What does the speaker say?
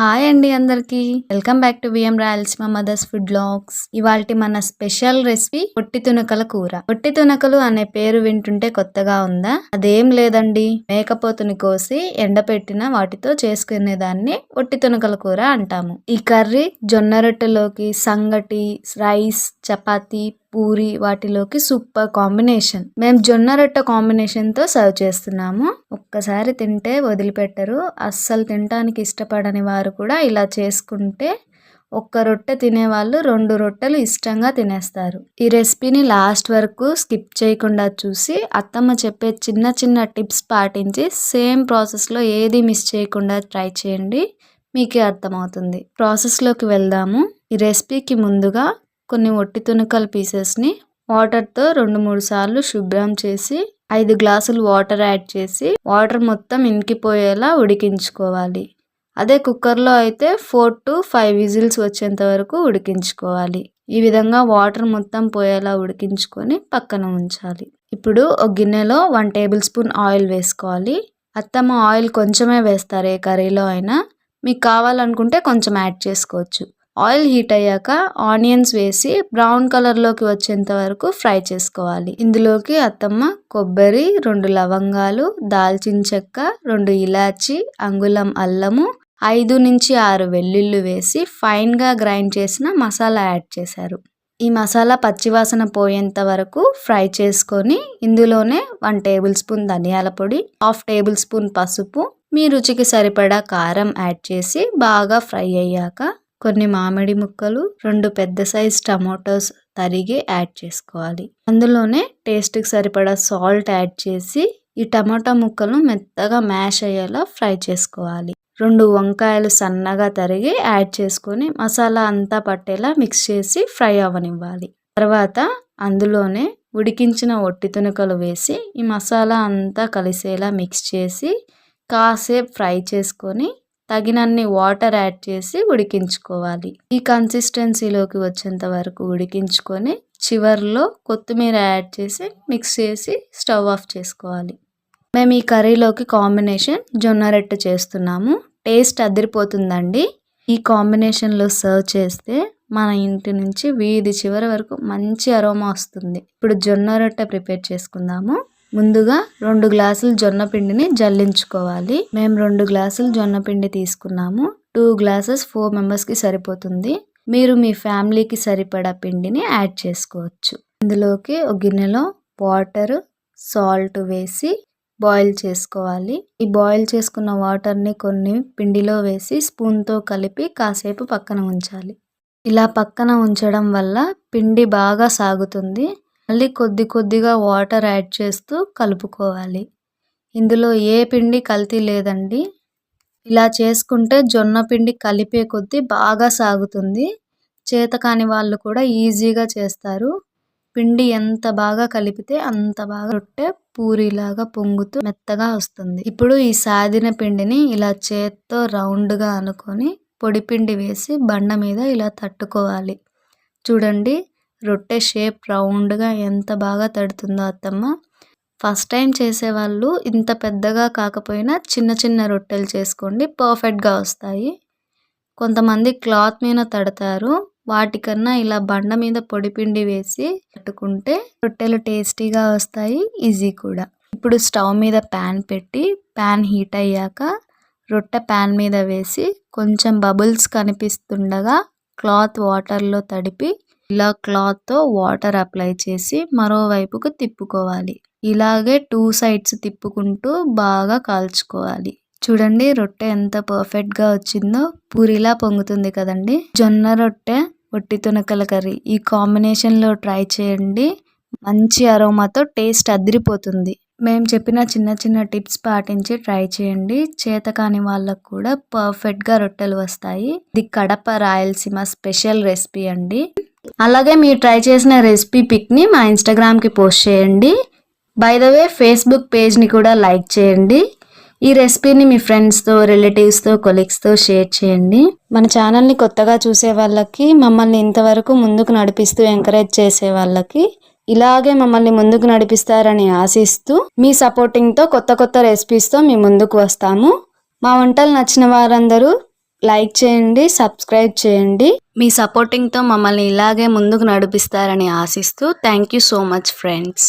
Hi అండి అందరికి. Welcome back to BM Rayalaseema mothers food blogs. ఇవాళ మన స్పెషల్ రెసిపీ పొట్టి తునకల కూర. పొట్టి తునకలు అనే పేరు వింటుంటే కొత్తగా ఉందా? అదేం లేదండి. మేకపోతుని కోసి ఎండపెట్టిన వాటితో చేసుకునే దాన్ని పొట్టి తునకల కూర అంటాము. ఈ కర్రీ జొన్న రొట్టెలోకి సంగటి రైస్ చపాతీ పూరి వాటిలోకి సూపర్ కాంబినేషన్. మేము జొన్న రొట్టె కాంబినేషన్తో సర్వ్ చేస్తున్నాము. ఒక్కసారి తింటే వదిలిపెట్టరు. అస్సలు తినడానికి ఇష్టపడని వారు కూడా ఇలా చేసుకుంటే ఒక్క రొట్టె తినేవాళ్ళు రెండు రొట్టెలు ఇష్టంగా తినేస్తారు. ఈ రెసిపీని లాస్ట్ వరకు స్కిప్ చేయకుండా చూసి అత్తమ్మ చెప్పే చిన్న చిన్న టిప్స్ పాటించి సేమ్ ప్రాసెస్లో ఏది మిస్ చేయకుండా ట్రై చేయండి. మీకే అర్థమవుతుంది. ప్రాసెస్లోకి వెళ్దాము. ఈ రెసిపీకి ముందుగా కొన్ని ఒట్టి తునకల పీసెస్ని వాటర్తో రెండు మూడు సార్లు శుభ్రం చేసి ఐదు గ్లాసులు వాటర్ యాడ్ చేసి వాటర్ మొత్తం ఇంకిపోయేలా ఉడికించుకోవాలి. అదే కుక్కర్లో అయితే ఫోర్ టు ఫైవ్ విజిల్స్ వచ్చేంత వరకు ఉడికించుకోవాలి. ఈ విధంగా వాటర్ మొత్తం పోయేలా ఉడికించుకొని పక్కన ఉంచాలి. ఇప్పుడు ఒక గిన్నెలో వన్ టేబుల్ స్పూన్ ఆయిల్ వేసుకోవాలి. అత్తమ్మ ఆయిల్ కొంచెమే వేస్తారు ఏ కర్రీలో అయినా. మీకు కావాలనుకుంటే కొంచెం యాడ్ చేసుకోవచ్చు. ఆయిల్ హీట్ అయ్యాక ఆనియన్స్ వేసి బ్రౌన్ కలర్లోకి వచ్చేంత వరకు ఫ్రై చేసుకోవాలి. ఇందులోకి అత్తమ్మ కొబ్బరి రెండు లవంగాలు దాల్చిన చెక్క రెండు ఇలాచి అంగుళం అల్లము ఐదు నుంచి ఆరు వెల్లుల్లు వేసి ఫైన్గా గ్రైండ్ చేసిన మసాలా యాడ్ చేశారు. ఈ మసాలా పచ్చివాసన పోయేంత వరకు ఫ్రై చేసుకొని ఇందులోనే వన్ టేబుల్ స్పూన్ ధనియాల పొడి హాఫ్ టేబుల్ స్పూన్ పసుపు మీ రుచికి సరిపడా కారం యాడ్ చేసి బాగా ఫ్రై అయ్యాక కొన్ని మామిడి ముక్కలు రెండు పెద్ద సైజ్ టమాటోస్ తరిగి యాడ్ చేసుకోవాలి. అందులోనే టేస్ట్కి సరిపడా సాల్ట్ యాడ్ చేసి ఈ టమాటా ముక్కలు మెత్తగా మ్యాష్ అయ్యేలా ఫ్రై చేసుకోవాలి. రెండు వంకాయలు సన్నగా తరిగి యాడ్ చేసుకొని మసాలా అంతా పట్టేలా మిక్స్ చేసి ఫ్రై అవ్వనివ్వాలి. తర్వాత అందులోనే ఉడికించిన ఒట్టి తునుకలు వేసి ఈ మసాలా అంతా కలిసేలా మిక్స్ చేసి కాసేపు ఫ్రై చేసుకొని తగినన్ని వాటర్ యాడ్ చేసి ఉడికించుకోవాలి. ఈ కన్సిస్టెన్సీలోకి వచ్చేంత వరకు ఉడికించుకొని చివరిలో కొత్తిమీర యాడ్ చేసి మిక్స్ చేసి స్టవ్ ఆఫ్ చేసుకోవాలి. మేము ఈ కర్రీలోకి కాంబినేషన్ జొన్న రొట్టె చేస్తున్నాము. టేస్ట్ అదిరిపోతుందండి. ఈ కాంబినేషన్లో సర్వ్ చేస్తే మన ఇంటి నుంచి వీధి చివరి వరకు మంచి అరోమా వస్తుంది. ఇప్పుడు జొన్న రొట్టె ప్రిపేర్ చేసుకుందాము. ముందుగా రెండు గ్లాసులు జొన్న పిండిని జల్లించుకోవాలి. మేము రెండు గ్లాసులు జొన్న పిండి తీసుకున్నాము. టూ గ్లాసెస్ ఫోర్ మెంబర్స్కి సరిపోతుంది. మీరు మీ ఫ్యామిలీకి సరిపడా పిండిని యాడ్ చేసుకోవచ్చు. ఇందులోకి ఒక గిన్నెలో వాటర్ సాల్ట్ వేసి బాయిల్ చేసుకోవాలి. ఈ బాయిల్ చేసుకున్న వాటర్ని కొన్ని పిండిలో వేసి స్పూన్తో కలిపి కాసేపు పక్కన ఉంచాలి. ఇలా పక్కన ఉంచడం వల్ల పిండి బాగా సాగుతుంది. మళ్ళీ కొద్ది కొద్దిగా వాటర్ యాడ్ చేస్తూ కలుపుకోవాలి. ఇందులో ఏ పిండి కల్తీ లేదండి. ఇలా చేసుకుంటే జొన్న పిండి కలిపే కొద్దీ బాగా సాగుతుంది. చేతకాని వాళ్ళు కూడా ఈజీగా చేస్తారు. పిండి ఎంత బాగా కలిపితే అంత బాగా రొట్టె పూరిలాగా పొంగుతూ మెత్తగా వస్తుంది. ఇప్పుడు ఈ సాదిన పిండిని ఇలా చేత్తో రౌండ్గా అనుకొని పొడి పిండి వేసి బండ మీద ఇలా తట్టుకోవాలి. చూడండి రొట్టె షేప్ రౌండ్గా ఎంత బాగా తడుతుందో అత్తమ్మ. ఫస్ట్ టైం చేసేవాళ్ళు ఇంత పెద్దగా కాకపోయినా చిన్న చిన్న రొట్టెలు చేసుకోండి పర్ఫెక్ట్గా వస్తాయి. కొంతమంది క్లాత్ మీద తడతారు వాటికన్నా ఇలా బండ మీద పొడిపిండి వేసి పెట్టుకుంటే రొట్టెలు టేస్టీగా వస్తాయి ఈజీ కూడా. ఇప్పుడు స్టవ్ మీద ప్యాన్ పెట్టి ప్యాన్ హీట్ అయ్యాక రొట్టె ప్యాన్ మీద వేసి కొంచెం బబుల్స్ కనిపిస్తుండగా క్లాత్ వాటర్లో తడిపి ఇలా క్లాత్తో వాటర్ అప్లై చేసి మరోవైపుకు తిప్పుకోవాలి. ఇలాగే టూ సైడ్స్ తిప్పుకుంటూ బాగా కాల్చుకోవాలి. చూడండి రొట్టె ఎంత పర్ఫెక్ట్గా వచ్చిందో పూరిలా పొంగుతుంది కదండి. జొన్న రొట్టె ఒట్టి తునకల కర్రీ. ఈ కాంబినేషన్లో ట్రై చేయండి. మంచి అరోమాతో టేస్ట్ అదిరిపోతుంది. మేము చెప్పిన చిన్న చిన్న టిప్స్ పాటించి ట్రై చేయండి. చేత కాని వాళ్ళకు కూడా పర్ఫెక్ట్గా రొట్టెలు వస్తాయి. ఇది కడప రాయలసీమ స్పెషల్ రెసిపీ అండి. అలాగే మీరు ట్రై చేసిన రెసిపీ పిక్ని మా ఇన్స్టాగ్రామ్కి పోస్ట్ చేయండి. బై ద వే ఫేస్బుక్ పేజ్ని కూడా లైక్ చేయండి. ఈ రెసిపీని మీ ఫ్రెండ్స్తో రిలేటివ్స్తో కొలీగ్స్తో షేర్ చేయండి. మన ఛానల్ని కొత్తగా చూసే వాళ్ళకి మమ్మల్ని ఇంతవరకు ముందుకు నడిపిస్తూ ఎంకరేజ్ చేసే వాళ్ళకి ఇలాగే మమ్మల్ని ముందుకు నడిపిస్తారని ఆశిస్తూ మీ సపోర్టింగ్తో కొత్త కొత్త రెసిపీస్తో మీ ముందుకు వస్తాము. మా వంటలు నచ్చిన వారందరూ లైక్ చేయండి సబ్స్క్రైబ్ చేయండి. మీ సపోర్టింగ్తో మమ్మల్ని ఇలాగే ముందుకు నడిపిస్తారని ఆశిస్తూ thank you so much friends.